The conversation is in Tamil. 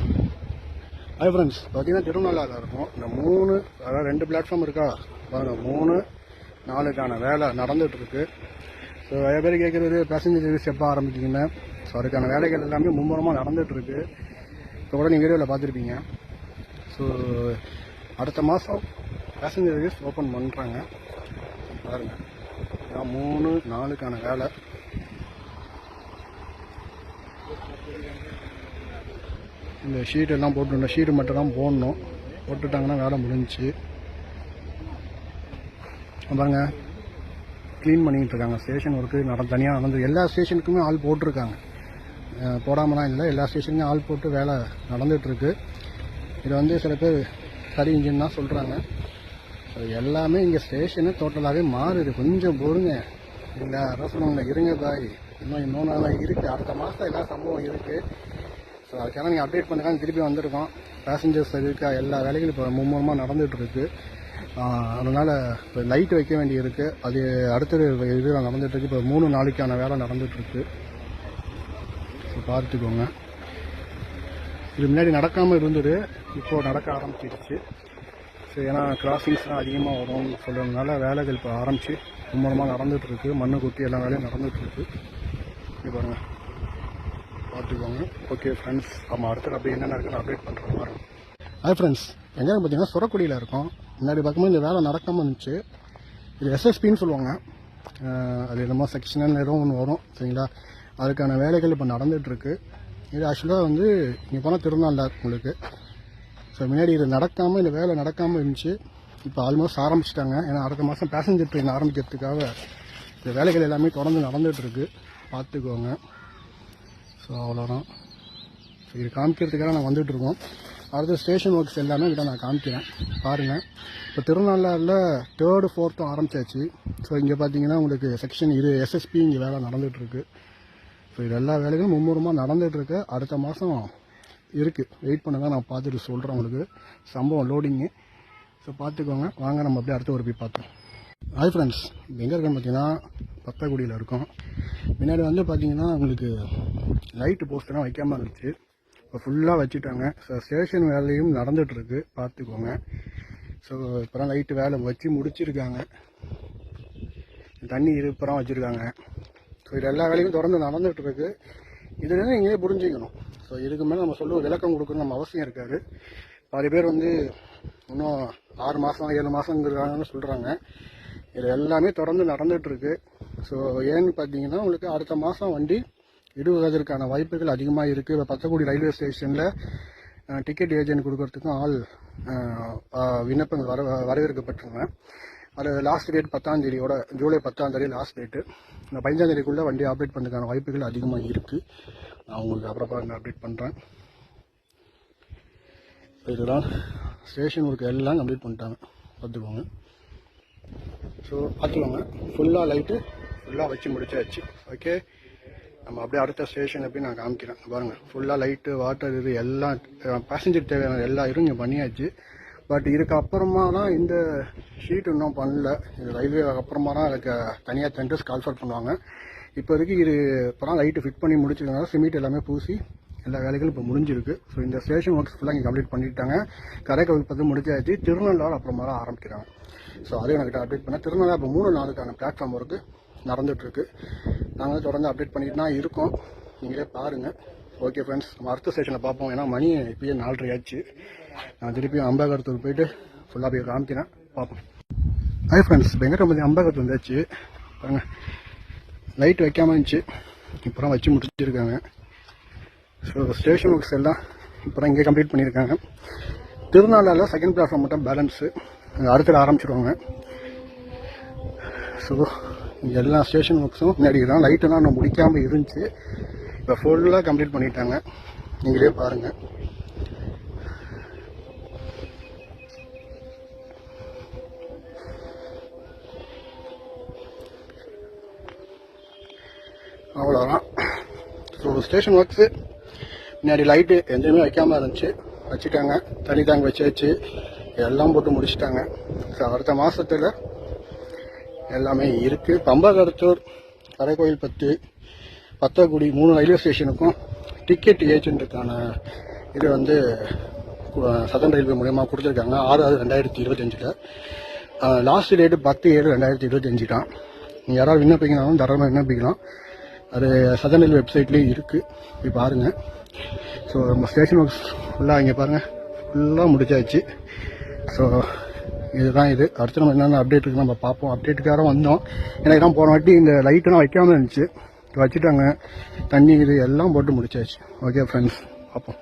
ஹாய் ஃப்ரெண்ட்ஸ் பார்த்தீங்கன்னா திருநள்ளாறில் இருக்கும். இந்த மூணு அதாவது ரெண்டு பிளாட்ஃபார்ம் இருக்கா? பாருங்க மூணு நாலுக்கான வேலை நடந்துகிட்ருக்கு ஸோ நிறைய பேர் கேட்குறது பேசஞ்சர் சர்வீஸ் எப்போ ஆரம்பிச்சிங்கன்னு ஸோ அதுக்கான வேலைகள் எல்லாமே மும்முரமாக நடந்துகிட்ருக்கு இப்போ கூட நீங்கள் வீடியோவில் பார்த்துருப்பீங்க. ஸோ அடுத்த மாதம் பேசஞ்சர் சர்வீஸ் ஓப்பன் பண்ணுறாங்க பாருங்க. இதான் மூணு நாலுக்கான வேலை. இந்த ஷீட் எல்லாம் போட்டுருந்தோம் ஷீட்டு மட்டும் தான் போடணும். போட்டுட்டாங்கன்னா வேலை முடிஞ்சிச்சு. பாருங்க க்ளீன் பண்ணிக்கிட்டு இருக்காங்க. ஸ்டேஷன் ஒர்க்கு நட தனியாக நடந்து எல்லா ஸ்டேஷனுக்குமே ஆள் போட்டிருக்காங்க. போடாமலாம் இல்லை. எல்லா ஸ்டேஷனுக்கும் ஆள் போட்டு வேலை நடந்துகிட்ருக்கு. இதை இது வந்து சில பேர் சரி இன்ஜின் தான் சொல்கிறாங்க எல்லாமே இங்கே ஸ்டேஷனு டோட்டலாகவே மாறுது. கொஞ்சம் பொறுங்க. இல்லை அதான் இருங்க பாய் இன்னும் இன்னொன்று நாளாக இருக்குது அடுத்த மாதம் எல்லா சம்பவம் இருக்குது ஸோ அதுக்காக நீங்கள் அப்டேட் பண்ணுறாங்க திருப்பி வந்திருக்கோம். பேசஞ்சர்ஸ் இருக்க எல்லா வேலைகளும் இப்போ மும்முரமாக நடந்துகிட்ருக்கு. அதனால் இப்போ லைட் வைக்க வேண்டி இருக்குது அது அடுத்தது இது நடந்துகிட்ருக்கு. இப்போ மூணு நாளைக்கான வேலை நடந்துகிட்ருக்கு. ஸோ பார்த்துக்கோங்க. இது முன்னாடி நடக்காமல் இருந்தது. இப்போது நடக்க ஆரம்பிச்சிருச்சு. ஸோ ஏன்னா கிராசிங்ஸ்லாம் அதிகமாக வரும்னு சொல்கிறதுனால வேலைகள் இப்போ ஆரம்பிச்சு மும்முரமாக நடந்துகிட்ருக்கு. மண்ணு கொட்டி எல்லா வேலையும் நடந்துகிட்ருக்கு. இப்போ பாருங்கள் பார்த்துக்கோங்க. ஓகே ஃப்ரெண்ட்ஸ் நம்ம அடுத்தது அப்படி என்னென்ன இருக்குன்னு அப்டேட் பண்ணுற மாதிரி ஹாய் ஃப்ரெண்ட்ஸ் எங்கே பார்த்தீங்கன்னா சுரக்குடியில் இருக்கோம். முன்னாடி பார்க்கும்போது இந்த வேலை நடக்காமல் இருந்துச்சு. இது எஸ்எஸ்பின்னு சொல்லுவாங்க. அது என்னமோ செக்ஷன் ஏதோ ஒன்று வரும் சரிங்களா? அதுக்கான வேலைகள் இப்போ நடந்துகிட்ருக்கு இது ஆக்சுவலாக வந்து இங்கே போனால் திருநாள் உங்களுக்கு. ஸோ முன்னாடி இது நடக்காமல் இந்த வேலை நடக்காமல் இருந்துச்சு. இப்போ ஆல்மோஸ்ட் ஆரம்பிச்சிட்டாங்க. ஏன்னா அடுத்த மாதம் பேசஞ்சர் ட்ரெயின் ஆரம்பிக்கிறதுக்காக இந்த வேலைகள் எல்லாமே தொடர்ந்து நடந்துகிட்ருக்கு பார்த்துக்கோங்க. ஸோ அவ்வளோதான் ஸோ இது காமிக்கிறதுக்காக நான் வந்துட்டு அடுத்த ஸ்டேஷன் ஒர்க்ஸ் எல்லாமே இதை நான் காமிக்கிறேன். பாருங்கள் இப்போ திருநள்ளாறில் தேர்டு ஃபோர்த்தும் ஆரம்பிச்சாச்சு. ஸோ இங்கே பார்த்தீங்கன்னா உங்களுக்கு செக்ஷன் இது எஸ்எஸ்பி இங்கே வேலை நடந்துகிட்ருக்கு ஸோ இது எல்லா வேலைகளும் மும்முரமாக நடந்துகிட்ருக்கு அடுத்த மாதம் இருக்குது வெயிட் பண்ணுங்க நான் பார்த்துட்டு சொல்கிறேன் உங்களுக்கு. சம்பவம் லோடிங்கு ஸோ பார்த்துக்கோங்க. வாங்க நம்ம அப்படியே அடுத்த ஒரு போய் பார்த்தோம் ஹாய் ஃப்ரெண்ட்ஸ் எங்கே இருக்கேன்னு பார்த்தீங்கன்னா பத்தக்குடியில் இருக்கோம். முன்னாடி வந்து பார்த்தீங்கன்னா உங்களுக்கு லைட்டு போஸ்டெல்லாம் வைக்காமல் இருந்துச்சு. இப்போ ஃபுல்லாக வச்சுட்டாங்க. ஸோ ஸ்டேஷன் வேலையும் நடந்துகிட்ருக்கு பார்த்துக்கோங்க ஸோ இப்போலாம் லைட்டு வேலை வச்சு முடிச்சிருக்காங்க. தண்ணி இருப்புறம் வச்சுருக்காங்க. ஸோ இது எல்லா வேலையும் தொடர்ந்து நடந்துகிட்ருக்கு இதுலேருந்து இதுல நீங்களே புரிஞ்சுக்கணும். ஸோ இதுக்கு மேலே நம்ம சொல்லுவோம் விளக்கம் கொடுக்கணும் நம்ம அவசியம் இருக்காது. பாதி பேர் வந்து இன்னும் ஆறு மாதம் ஏழு மாதங்கிறாங்கன்னு சொல்கிறாங்க இது எல்லாமே தொடர்ந்து நடந்துகிட்ருக்கு ஸோ ஏன்னு பார்த்தீங்கன்னா உங்களுக்கு அடுத்த மாதம் வண்டி இடுவதற்கான வாய்ப்புகள் அதிகமாக இருக்குது இப்போ பத்தக்குடி ரயில்வே ஸ்டேஷனில் டிக்கெட் ஏஜென்ட் கொடுக்கறதுக்கும் ஆள் விண்ணப்பங்கள் வர வரவேற்கப்பட்டிருங்க. அது லாஸ்ட் டேட் பத்தாம் தேதியோட ஜூலை பத்தாம் தேதி லாஸ்ட் டேட்டு இந்த பதினஞ்சாம் தேதிக்குள்ளே வண்டி ஆப்ரேட் பண்ணுறதுக்கான வாய்ப்புகள் அதிகமாக இருக்குது நான் உங்களுக்கு நான் அப்டேட் பண்ணுறேன் இதுதான் ஸ்டேஷன் ஒர்க் எல்லாம் கம்ப்ளீட் பண்ணிட்டாங்க. பார்த்துக்கோங்க. ஸோ பார்த்துக்கோங்க. ஃபுல்லாக லைட்டு ஃபுல்லாக வச்சு முடிச்சாச்சு. ஓகே நம்ம அப்படியே அடுத்த ஸ்டேஷன் எப்படி நான் காமிக்கிறேன். பாருங்க. ஃபுல்லாக லைட்டு வாட்டர் இது எல்லாம் பேசஞ்சர் தேவையான எல்லா இதுவும் இங்கே பண்ணியாச்சு. பட் இதுக்கு அப்புறமா தான் இந்த ஷீட் இன்னும் பண்ணல. இது ரயில்வே அப்புறமா தான் அதுக்கு தனியாக டெண்டர்ஸ் கால்ஃபர் பண்ணுவாங்க. இப்போதைக்கு இது இப்போ தான் லைட்டு ஃபிட் பண்ணி முடிச்சிருக்கனால சிமெண்ட் எல்லாமே பூசி எல்லா வேலைகளும் இப்போ முடிஞ்சிருக்கு. ஸோ இந்த ஸ்டேஷன் ஒர்க்ஸ் ஃபுல்லாக இங்கே கம்ப்ளீட் பண்ணிட்டாங்க. கரைக்கல் பற்றி முடிச்சாச்சு. திருநள்ளாறு அப்புறமா தான் ஆரம்பிக்கிறாங்க. ஸோ அதையும் எனக்கு அப்டேட் பண்ணேன். திருநள்ளாறு இப்போ மூணு நாளுக்கான பிளாட்ஃபார்ம் இருக்குது நடந்துட்டுருக்கு. நாங்கள் தொடர்ந்து அப்டேட் பண்ணிட்டு தான் இருக்கோம். நீங்களே பாருங்கள் ஓகே ஃப்ரெண்ட்ஸ் நம்ம அடுத்த ஸ்டேஷனில் பார்ப்போம். ஏன்னா மணி இப்போயே நாலரை ஆச்சு நான் திருப்பியும் அம்பாகரத்தூர் போயிட்டு ஃபுல்லாக போய் காமிக்கிறேன். பார்ப்போம். ஹாய் ஃப்ரெண்ட்ஸ் வெங்கடபதி அம்பாகரத்து வந்தாச்சு. பாருங்க. லைட் வைக்காமல் இருந்துச்சு. இப்போ வச்சு முடிச்சிருக்காங்க. ஸோ ஸ்டேஷன் ஒர்க்ஸ் எல்லாம் இப்போ இங்கே கம்ப்ளீட் பண்ணியிருக்காங்க. திருநாளில் செகண்ட் பிளாட்ஃபார்ம் மட்டும் பேலன்ஸு அடுத்தது ஆரம்பிச்சிருவாங்க. ஸோ எல்லா ஸ்டேஷன் ஒர்க்ஸும் முன்னாடி தான். லைட்டெல்லாம் இன்னும் முடிக்காமல் இருந்துச்சு. இப்போ ஃபுல்லாக கம்ப்ளீட் பண்ணிட்டாங்க. நீங்களே பாருங்கள் அவ்வளோதான் ஸோ ஸ்டேஷன் ஒர்க்ஸு முன்னாடி லைட்டு எதுவுமே வைக்காமல் இருந்துச்சு. வச்சுட்டாங்க. தனி டேங்க் வச்சாச்சு. எல்லாம் போட்டு முடிச்சுட்டாங்க. ஸோ அடுத்த மாதத்தில் எல்லாமே இருக்குது பம்பகடத்தூர் கரைக்கோயில் பத்து பத்தக்குடி மூணு ரயில்வே ஸ்டேஷனுக்கும் டிக்கெட் ஏஜென்ட்டுக்கான இது வந்து சதன் ரயில்வே மூலயமா கொடுத்துருக்காங்க. ஆறு ஆறு ரெண்டாயிரத்தி இருபத்தஞ்சில். லாஸ்ட் டேட்டு பத்து ஏழு ரெண்டாயிரத்தி இருபத்தஞ்சி தான் நீங்கள் யாராவது விண்ணப்பிக்கனாலும் தாராளமாக விண்ணப்பிக்கலாம். அது சதன் ரயில்வே வெப்சைட்லேயும் இருக்குது போய் பாருங்கள் ஸோ நம்ம ஸ்டேஷன் ஒர்க்ஸ் ஃபுல்லாக இங்கே பாருங்கள் ஃபுல்லாக முடிச்சாச்சு. ஸோ இதுதான் இது. அடுத்து நம்ம என்னென்ன அப்டேட் இருக்கு நம்ம பார்ப்போம். அப்டேட்டுக்காக வந்தோம். எனக்கு தான் போன வாட்டி இந்த லைட்டெல்லாம் வைக்காமல் இருந்துச்சு. வச்சுட்டாங்க. தண்ணி இது எல்லாம் போட்டு முடிச்சாச்சு. ஓகே ஃப்ரெண்ட்ஸ் பார்ப்போம்.